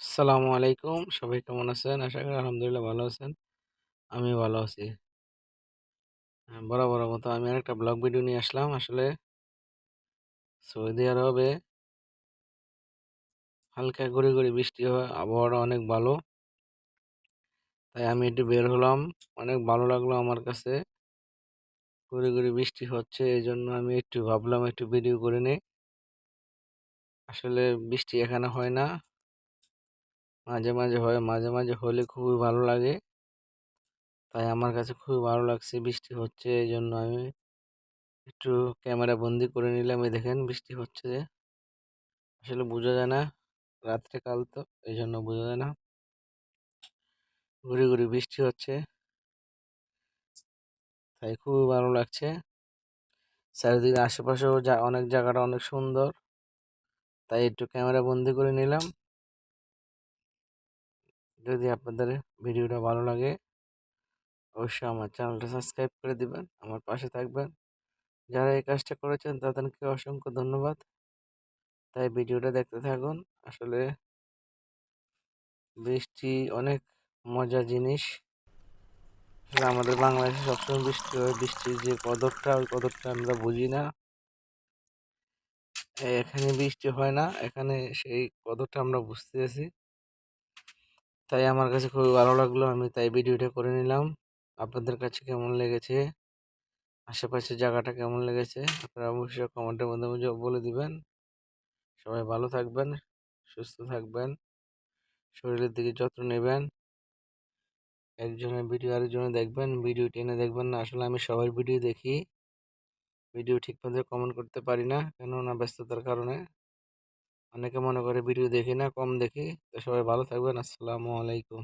আসসালামু আলাইকুম। সবাই কেমন আছেন? আশা করি আলহামদুলিল্লাহ ভালো আছেন। আমি ভালো আছি। হ্যাঁ, বরাবর মতো আমি একটা ব্লগ ভিডিও নিয়ে আসলাম। আসলে সৌদি আরবে হালকা ঘুরে ঘুরে বৃষ্টি হয় আবহাওয়াটা অনেক ভালো। তাই আমি একটু বের হলাম। অনেক ভালো লাগল আমার কাছে। ঘুরে ঘুরে বৃষ্টি হচ্ছে এই জন্য আমি একটু ভাবলাম একটু ভিডিও করে নিই। আসলে বৃষ্টি এখানে হয় না। মাঝে মাঝে হয়, মাঝে মাঝে হলে খুবই ভালো লাগে। তাই আমার কাছে খুবই ভালো লাগছে বৃষ্টি হচ্ছে এই জন্য আমি একটু ক্যামেরা বন্দি করে নিলাম। এই দেখেন বৃষ্টি হচ্ছে। যে আসলে বোঝা যায় না, রাত্রে কাল তো এই জন্য বোঝা যায় না। ঘুরে ঘুরে বৃষ্টি হচ্ছে। তাই খুবই ভালো লাগছে। চারিদিকে আশেপাশেও যা, অনেক জায়গাটা অনেক সুন্দর। তাই একটু ক্যামেরা বন্দি করে নিলাম। যদি আপনাদের ভিডিওটা ভালো লাগে, অবশ্যই আমার চ্যানেলটা সাবস্ক্রাইব করে দিবেন, আমার পাশে থাকবেন। যারা এই কাজটা করেছেন তাদেরকে অসংখ্য ধন্যবাদ। তাই ভিডিওটা দেখতে থাকুন। আসলে বৃষ্টি অনেক মজার জিনিস। আসলে আমাদের বাংলাদেশে সবসময় বৃষ্টি হয়। বৃষ্টির যে কদরটা, ওই কদরটা আমরা বুঝি না। এখানে বৃষ্টি হয় না। এখানে সেই কদরটা আমরা বুঝতেছি। তাই আমার কাছে খুবই ভালো লাগল। আমি তাই ভিডিওটা করে নিলাম। আপনাদের কাছে কেমন লেগেছে? আশেপাশের জায়গাটা কেমন লেগেছে? আপনারা অবশ্যই কমেন্টের মধ্যে বলে দিবেন। সবাই ভালো থাকবেন, সুস্থ থাকবেন, শরীরের দিকে যত্ন নেবেন। একজনের ভিডিও আরেকজনে দেখবেন, ভিডিও টেনে দেখবেন না। আসলে আমি সবার ভিডিও দেখি। ভিডিও ঠিকমতো কমেন্ট করতে পারি না, কেননা ব্যস্ততার কারণে। অনেকে মনে করে ভিডিও দেখি না কম দেখি। তো সবাই ভালো থাকবেন আসসালামু আলাইকুম।